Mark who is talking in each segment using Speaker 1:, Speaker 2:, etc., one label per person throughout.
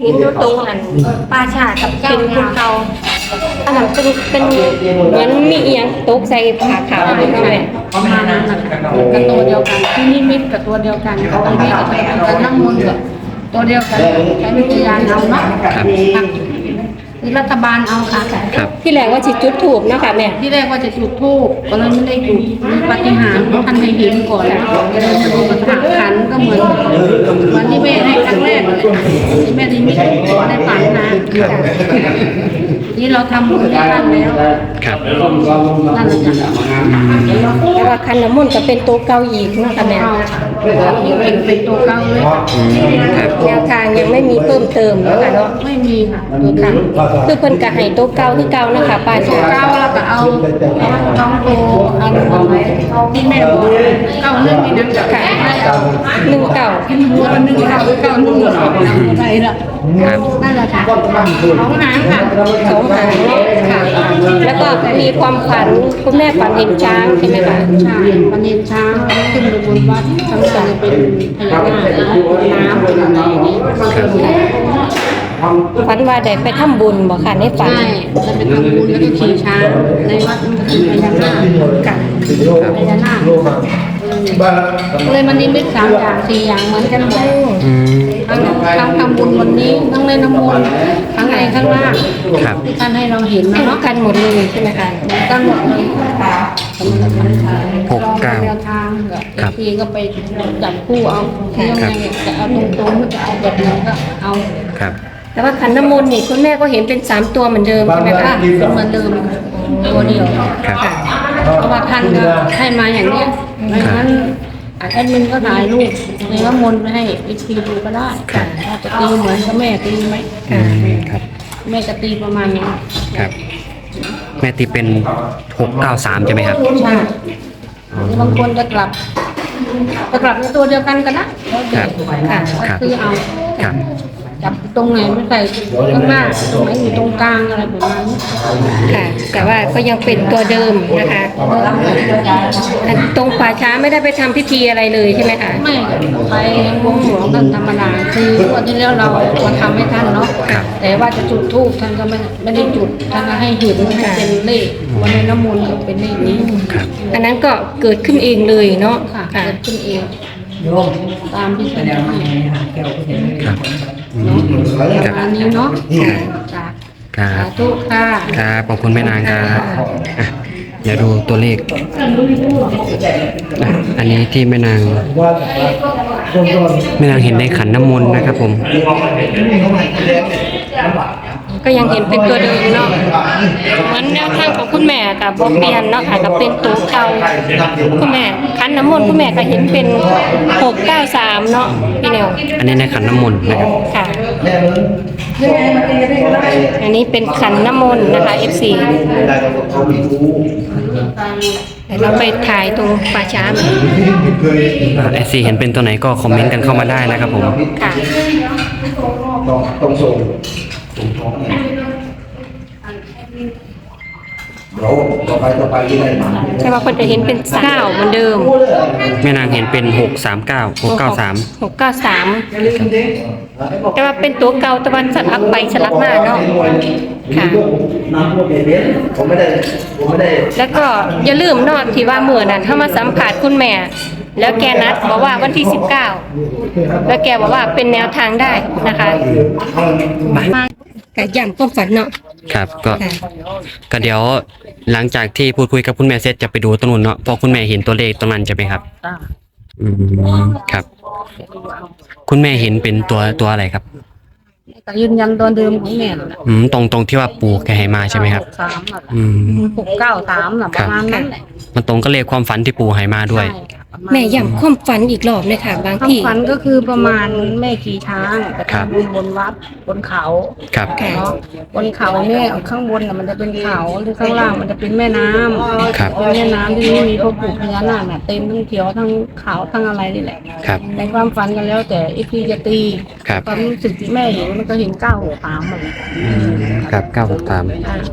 Speaker 1: เห็นอยู่ตรงนั้นป้าชากับเป็นภูเขาอันนั้นเป็นเป็นเหมือนมีเอียงตกใส่ผ้าขาวนี่ใช่ไหม
Speaker 2: ประมาณนั้นนะกับตัวเดียวกันที่นิมิตกับตัวเดียวกันกับตรงนี้ก็จะเป็นการนั่งมนต์กับตัวเดียวกันใช้วิญญาณเอาเนาะค่ะคือ รัฐบาลเอาค่ะ
Speaker 3: ครับ
Speaker 1: ที่แรกว่าสิจุดถูกเนาะคะแม่
Speaker 2: ที่แรกว่าจะจุดธูปก็เลยไม่ได้จุดมีปาฏิหาริย์ท่านให้เห็นก่อนก็เลยมาดูกระถางขันก็เหมือนวันที่แม่ให้ครั้งแรกเลยที่แม่ได้มีได้ฝันนะ นี่เราทำบุญให้ท่านแล้ว
Speaker 3: ครับ
Speaker 2: นั่นแหละจ้ะ
Speaker 1: แต่ว่าคันน้ำมนต์ก็เป็นตัวเก่าอีกเนาะค่ะแม่
Speaker 2: เอาค่ะเป็นเป็นตัวเก่าเลย
Speaker 3: อืมครับ
Speaker 1: แนวทางยังไม่มีเพิ่มเติมเนาะค่ะเนาะ
Speaker 2: ไม่มีค่ะตัว
Speaker 1: ค่ะ
Speaker 2: เก่า
Speaker 1: คือเพิ่นก็ให้ตัวเก่าคือเก่านะคะป้าชา
Speaker 2: เก้าแล้วก็เอาน้องโตอัน ที่แม่บอกเก้าเรื่องนี้นะค่ะให้เอา
Speaker 1: หนึ่งเก่า
Speaker 2: หัวมันหนึ่งเก้าเก้าหนึ่งสองอะไรล่ะ
Speaker 3: ครับ
Speaker 2: นั่นแหละค่ะของหางค่ะ
Speaker 1: สองหางค่ะแล้วก็มีความฝันคุณแม่ฝันเห็นช้างใช่ไหมคะ
Speaker 2: ใช่วันนี้ช้างขึ้นไปบนวัดทั้งสองเป็นพญานาคน้ำอะไรอย่างนี้
Speaker 1: ฝันว่าได้ไปทำบุญบ่ค่ะในฝัน
Speaker 2: ใช่จะเป็นทำบุญแล้วก็ขี่ช้างในวัดมันก็เป็นพญานาค
Speaker 1: ค่ะ
Speaker 2: พญานาคเลยมันนิมิตสามอย่างสี่อย่างเหมือนกันหมด
Speaker 3: อืม
Speaker 2: ทั้งทั้งทำบุญวันนี้ทั้งเล่นน้ำมนต์ทั้งในข้างล่าง
Speaker 3: ครับ
Speaker 2: ที่ท่านให้เราเห็นนะ
Speaker 1: เท่า
Speaker 2: เนาะ
Speaker 1: กันหมดเลยใช่ไหมคะ
Speaker 2: เหมือนกันหมดเลย
Speaker 3: หกเก้า
Speaker 2: แนวทางเหรอ
Speaker 3: ครับ
Speaker 2: ทีก็ไปจับคู่เอายังไงจะเอาตรงๆหรือจะเอาแบบไหนก็เอา
Speaker 3: ครับ
Speaker 1: แต่ว่าขันน้ำมนต์นี่คุณแม่ก็เห็นเป็นสามตัวเหมือนเดิมใช่ไหมคะ
Speaker 2: เป็นเหมือนเดิมตัวเดียว
Speaker 3: ครับ
Speaker 2: เพราะว่าท่านก็ให้มาอย่างเนี้ยไม่งั้นแอดมินก็ถ่ายรูปในว่ามนต์ไปให้อีกทีดูก็ได้
Speaker 3: ครับ
Speaker 2: ว่าจะตีเหมือนกับแม่ตีไหม
Speaker 3: อืมครับ
Speaker 2: แม่จะตีประมาณนี้
Speaker 3: ครับ แม่ตีเป็นหกเก้าสามใช่ไหมครับ
Speaker 2: ใช่บางคนจะกลับจะกลับในตัวเดียวกันก็ได้แล้วแต่
Speaker 3: ครับ
Speaker 2: ค่ะ
Speaker 3: ครับ
Speaker 2: ก็คือเอา
Speaker 3: ครับ
Speaker 2: จับตรงไหนไม่ใส่ข้างหน้าตรงไหนอยู่ตรงกลางอะไรประมาณนี้
Speaker 1: ค่ะ แต่ว่าก็ยังเป็นตัวเดิมนะคะอันตรงป่าช้าไม่ได้ไปทำพิธีอะไรเลยใช่ไหมคะ
Speaker 2: ไม่ไปวงหลวงกันธรรมดาคือวันที่แล้วเรามาทำให้ท่านเนาะ
Speaker 3: ครับ
Speaker 2: แต่ว่าจะจุดธูปท่านก็ไม่ไม่ได้จุดท่านก็ให้เห็นให้เป็นเลขวันในน้ำมนต์ก็เป็นเลขนี้
Speaker 3: ครับ
Speaker 1: อันนั้นก็เกิดขึ้นเองเลยเนาะ
Speaker 2: ค่ะ
Speaker 1: ค่ะ
Speaker 2: เกิดขึ้นเอง ตามที่ท่านให้
Speaker 3: ครับอืม
Speaker 2: ประมาณนี้เนาะจ้ะ
Speaker 3: ครั
Speaker 2: สา
Speaker 3: บ
Speaker 2: ธุค่ะ
Speaker 3: ครับ ขอบคุณแม่นางครับอะเดี๋ยวดูตัวเลขอะอันนี้ที่แม่นาง แม่นางเห็นในขันน้ำมนต์นะครับผม
Speaker 1: ก็ยังเห็นเป็นตัวเดิมเนาะเหมือนแนวทางของคุณแม่กับบเปลี่ยนเนาะค่ะกับเป็นตัวเก่าคุณแม่คันน้ำมนต์คุณแม่ก็เห็นเป็นหกเก้าสามเนาะพี่แนว
Speaker 3: อันนี้ในขันน้ำมนต์นะครับ
Speaker 1: ค่ะอันนี้เป็นขันน้ำมนต์นะคะ FC เดี๋ยวเราไปถ่ายตรงป่าช้าหน่อย
Speaker 3: เอซีเห็นเป็นตัวไหนก็คอมเมนต์กันเข้ามาได้นะครับผม
Speaker 1: ค่ะ
Speaker 4: ตรงส่ง ตรงท้องเนี่ยเดี๋ยวต่อไปต่อไปยังไงมา
Speaker 1: ใช่ว่าคนจะเห็นเป็นเก้าเหมือนเดิม
Speaker 3: แม่นางเห็นเป็นหกสามเก้าหกเก้าสาม
Speaker 1: หกเก้าสามแต่ว่าเป็นตัวเก่าแต่ว่าสลับไปสลับมาเนาะค่ะ
Speaker 4: น้ำพวกเบนผมไม่ได้ผมไม่ได้
Speaker 1: แล้วก็อย่าลืมเนาะที่ว่าเมื่อนั้นเข้ามาสัมผัสคุณแม่ แล้วแกนัดบอกว่าวันที่ 19 แล้วแกบอกว่าเป็นแนวทางได้นะคะ มาแต่ย้ำความฝันเนาะ
Speaker 3: ครับ ก็
Speaker 1: ค่ะ
Speaker 3: ก็เดี๋ยวหลังจากที่พูดคุยกับคุณแม่เสร็จจะไปดูตรงนู้นเนาะเพราะคุณแม่เห็นตัวเลขตรงนั้นใช่ไหมครับ
Speaker 2: จ้ะ
Speaker 3: อืมครับ คุณแม่เห็นเป็นตัวตัวอะไรครับ
Speaker 2: แต่ยืนยันตัวเดิมของแม่นั่นแหละ
Speaker 3: อืมตรงตรงที่ว่าปู่แกให้มาใช่ไหมครับ
Speaker 2: สามน่ะ
Speaker 3: อืม
Speaker 2: หกเก้าสามน่ะประมาณนั้นแหละ
Speaker 3: มันตรงก็เลขความฝันที่ปู่ให้มาด้วย
Speaker 2: ใช่ค่ะประาณ
Speaker 1: แม่ย้ำความฝันอีกรอบเลยค่ะ บาง
Speaker 2: ความ
Speaker 1: ที่
Speaker 2: ฝันก็คือประมาณแม่ขี่ช้างไป
Speaker 3: ครับ
Speaker 2: ทำบุญบนวัดบนเขา
Speaker 3: ครับ
Speaker 1: ค่ะ
Speaker 2: เนาะบนเขาเนี่ยข้างบนน่ะมันจะเป็นเขาหรือข้างล่างมันจะเป็นแม่น้ำ
Speaker 3: ครับ
Speaker 2: เป็นแม่น้ำที่นี่มีพ่อปู่พญานาคน่ะเต็มทั้งเขียวทั้งขาวทั้งอะไรนี่แหละ
Speaker 3: ครับ
Speaker 2: ในความฝันกันแล้วแต่อีกทีจะตี
Speaker 3: ครับ
Speaker 2: ความรู้สึกที่แม่เห็นมันก็เห็นเก้าหกสามหมดเลย
Speaker 3: อืมครับเก้าหกสาม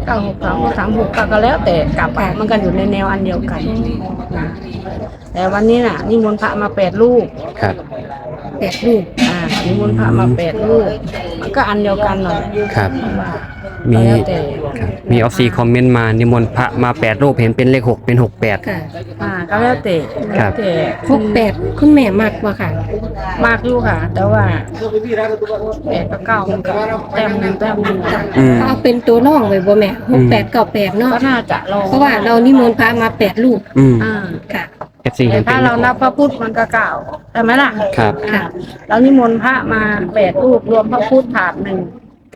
Speaker 2: เก้าหกสามก็สามหกก็แล้วแต่กลับไปมันก็อยู่ในแนวอันเดียวกันแต่วันนี้น่ะนิมนต์พระมาแปดรูป
Speaker 3: ครับ
Speaker 1: แปดรูป
Speaker 2: อ่านิมนต์พระมาแปดรูปมันก็อันเดียวกันหน่อย
Speaker 3: ครับ
Speaker 2: ว่า
Speaker 3: มี
Speaker 2: แล้วแต่
Speaker 3: ครับมีออฟซีคอมเมนต์มานิมนต์พระมาแปดรูปเห็นเป็นเลขหกเป็นหกแปด
Speaker 1: ค่ะ
Speaker 2: อ่าก็แล้วแต่
Speaker 3: ครั
Speaker 2: แล้ว
Speaker 3: บ
Speaker 2: แต่
Speaker 1: หกแปดคุณแม่มากกว่าค่ะ
Speaker 2: มากอยู่ค่ะ แต่ว่าแปดกับเก้ามันก็แต้มหนึ่งแต้มหนึ่ง
Speaker 3: อืม
Speaker 1: เอาเป็นตัวร่องไว้บ่แม่หกแปดเก้าแปดเนาะ
Speaker 2: ก็น่าจะลอง
Speaker 1: เพราะว่าเรานิมนต์พระมาแปดรูป
Speaker 3: อืม
Speaker 2: อ่า
Speaker 1: ค่ะ
Speaker 3: เอฟซี
Speaker 2: แต่
Speaker 3: เห็นเป็
Speaker 2: ถ้าน เรานับพระพุทธมันก็เก้าใช่ไหมล่ะ
Speaker 3: ครับ
Speaker 1: ค่ะ
Speaker 2: เรานิมนต์พระมาแปดรูปรวมพระพุทธถาดหนึ่ง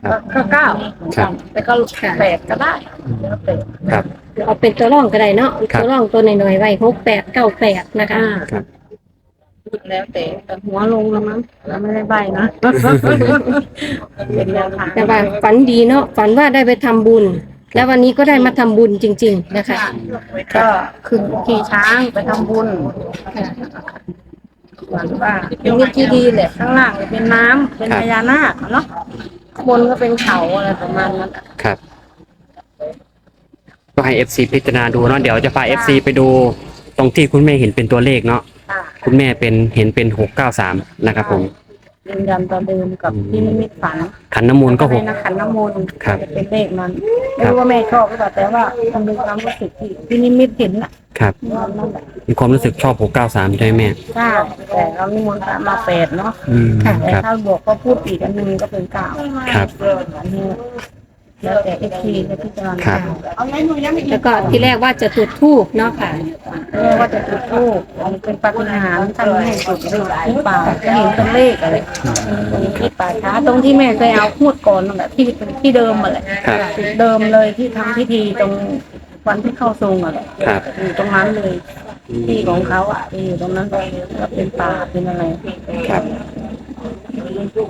Speaker 3: ครับ
Speaker 2: ก็เก้า
Speaker 3: ครับ
Speaker 2: แต่ก็แปดก็ได้แล้วแต่
Speaker 3: ครับ
Speaker 1: เอาเป็นตัวร่องก็ได้เนาะ
Speaker 3: ครับ
Speaker 1: ตัวร่องตัวหน่อยๆไว้หกแปดเก้าแปดนะคะ
Speaker 2: อ่า
Speaker 3: ครับ
Speaker 2: แล้วแต่แต่หัวลงแล้วมั้งเราไม่ได้ใบนะเป็นแนวทาง
Speaker 1: แต่ว่าฝันดีเนาะฝันว่าได้ไปทำบุญ แล้ววันนี้ก็ได้มาทำบุญจริง ๆ นะคะ
Speaker 2: ก็ขึ้นขี่ช้างไปทำบุญหวังว่าเป็นวิธีดีแหละข้างล่างเป็นน้ำเป็น
Speaker 3: ครับ
Speaker 2: พญานาคเนาะข้างบนก็เป็นเขาอะไรประมาณนั้นอะ
Speaker 3: ครับ ก็ให้ FC พิจารณาดูเนาะเดี๋ยวจะพา FC ไปดูตรงที่คุณแม่เห็นเป็นตัวเลขเนาะ
Speaker 2: ค่ะ
Speaker 3: คุณแม่เป็นเห็นเป็นหกเก้าสามนะครับผม
Speaker 2: ยืนยันตัวเดิมกับที่นิมิตฝัน
Speaker 3: ขันน้ำมนต์ก็หก
Speaker 2: ในนักขันน้ำมนต์
Speaker 3: ครับ
Speaker 2: จะเป็นเลขนั้นไม่รู้ว่าแม่ชอบหรือเปล่าแต่ว่ามันเป็นความรู้สึกที่ที่นิมิตเห็นน่ะ
Speaker 3: ครับ
Speaker 2: นั่นแหละ
Speaker 3: มีความรู้สึกชอบหกเก้าสามใช่ไหมแม่
Speaker 2: ใช่แต่เรานิมนต์พระมาแปดเนาะ
Speaker 3: อืม
Speaker 1: ค่ะ
Speaker 2: แต่
Speaker 3: ครับ
Speaker 2: ถ้าบวกก็พูดอีกอันหนึงก็เป็นเก้า
Speaker 3: ครับ
Speaker 2: อันนี้ แล้วแต่เอฟซีจะพิจารณา
Speaker 3: ครับ
Speaker 1: แล้วก็ที่แรกว่าจะจุดธูปเนาะค่ะ
Speaker 2: เรียกว่าจะจุดทูบมันเป็นปาฏิหาริย์ท่านไม่ให้จุดเลยที่ป่าจะเห็นเป็นเลขอะไรตรงที่ป่าช้าตรงที่แม่เคยเอาพูดก่อนนั่นแหละที่เป็นที่เดิมมาแหละ
Speaker 3: ครับ
Speaker 2: จุดเดิมเลยที่ทำพิธีตรงวันที่เข้าทรงอะแหละ
Speaker 3: ครับ
Speaker 2: อยู่ตรงนั้นเลยที่ของเขาอะที่อยู่ตรงนั้นก็เป็นป่าเป็นอะไร
Speaker 3: ครับ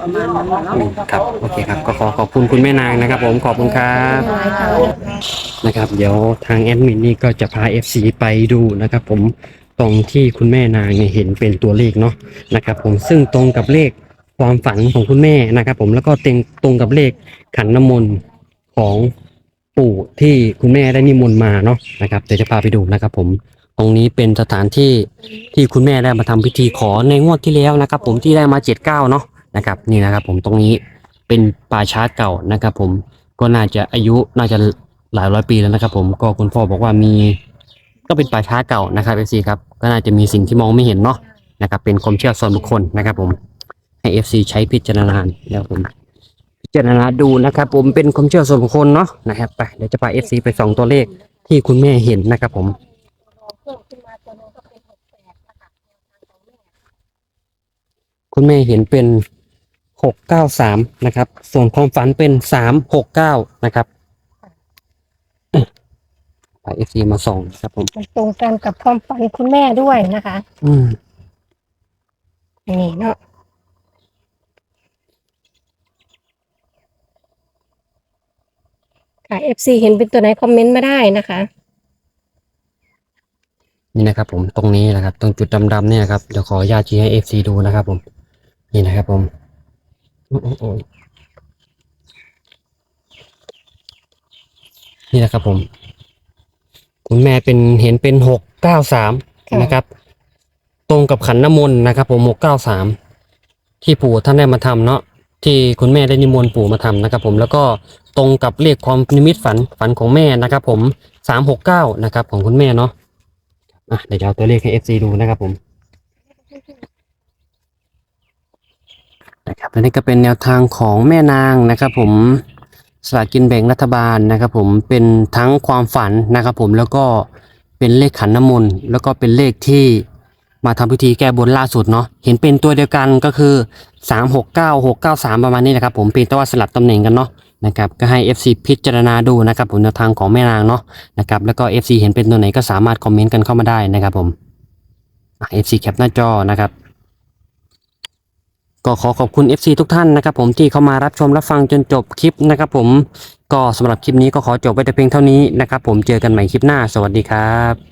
Speaker 2: ประมาณนั้นเนาะ
Speaker 3: อืมครับโอเคครับก็ขอขอบคุณคุณแม่นางนะครับ ผมขอบคุณครับนะครับ เดี๋ยวทางแอดมินนี่ก็จะพา FC ไปดูนะครับ ผมตรงที่คุณแม่นางเนี่ยเห็นเป็นตัวเลขเนาะนะครับ ผมซึ่งตรงกับเลขความฝันของคุณแม่นะครับ ผมแล้วก็เต็งตรงกับเลขขันน้ำมนต์ของปู่ที่คุณแม่ได้นิมนต์มาเนาะนะครับเดี๋ยวจะพาไปดูนะครับ ผมตรงนี้เป็นสถานที่ที่คุณแม่ได้มาทำพิธีขอในงวดที่แล้วนะครับ ผมที่ได้มาเจ็ดเก้าเนาะ นะครับนี่นะครับ ผมตรงนี้เป็นป่าช้าเก่านะครับ ผมก็น่าจะอายุน่าจะหลายร้อยปีแล้วนะครับ ผมก็คุณพ่อบอกว่ามี ก็เป็นป่าช้าเก่านะครับเอฟซีครับก็น่าจะมีสิ่งที่มองไม่เห็นเนาะนะครับเป็นความเชื่อส่วนบุคคลนะครับ ผมให้เอฟซีใช้พิจารณาแล้วผมพิจารณาดูนะครับ ผมเป็นความเชื่อส่วนบุคคลเนาะนะครับไปเดี๋ยวจะพาเอฟซีไปส่องตัวเลขที่คุณแม่เห็นนะครับ ผมคุณแม่เห็นเป็น หกเก้าสามนะครับ ส่วนความฝันเป็นสามหกเก้านะครับไปเอฟซีมาส่องครับผม
Speaker 1: มันตรงกันกับความฝันคุณแม่ด้วยนะคะ
Speaker 3: อืม
Speaker 1: นี่เนาะค่ะ FC เห็นเป็นตัวไหนคอมเมนต์มาได้นะคะ
Speaker 3: นี่นะครับ ผมตรงนี้นะครับ ตรงจุดดำๆเนี่ยครับเดี๋ยวขออนุญาตชี้ให้เอฟซีดูนะครับ ผม นี่นะครับผมโอ้โอ้โอ้ย นี่นะครับผม คุณแม่เป็นเห็นเป็นหกเก้าสาม
Speaker 1: ค่ะ
Speaker 3: นะครับ ตรงกับขันน้ำมนต์นะครับ ผมหกเก้าสามที่ปู่ท่านได้มาทำเนาะที่คุณแม่ได้นิมนต์ปู่มาทำนะครับ ผมแล้วก็ตรงกับเลขความนิมิตฝันฝันของแม่นะครับ ผมสามหกเก้านะครับ ของคุณแม่เนาะอะเดี๋ยวจะเอาตัวเลขให้ FC ดูนะครับผม นะครับและนี่ก็เป็นแนวทางของแม่นางนะครับผมสลากกินแบ่งรัฐบาลนะครับผมเป็นทั้งความฝันนะครับผมแล้วก็เป็นเลขขันน้ำมนต์แล้วก็เป็นเลขที่มาทำพิธีแก้บนล่าสุดเนาะเห็นเป็นตัวเดียวกันก็คือ 3 6 9 6 9 3 ประมาณนี้นะครับผมเพียงแต่ว่าสลับตำแหน่งกันเนาะนะครับก็ให้ FC พิจารณาดูนะครับผมแนวทางของแม่นางเนาะนะครับแล้วก็ FC เห็นเป็นตัวไหนก็สามารถคอมเมนต์กันเข้ามาได้นะครับผมอะ FC แคปหน้าจอนะครับ ก็ขอขอบคุณ FC ทุกท่านนะครับผมที่เข้ามารับชมรับฟังจนจบคลิปนะครับผมก็สำหรับคลิปนี้ก็ขอจบไว้แต่เพียงเท่านี้นะครับผมเจอกันใหม่คลิปหน้าสวัสดีครับ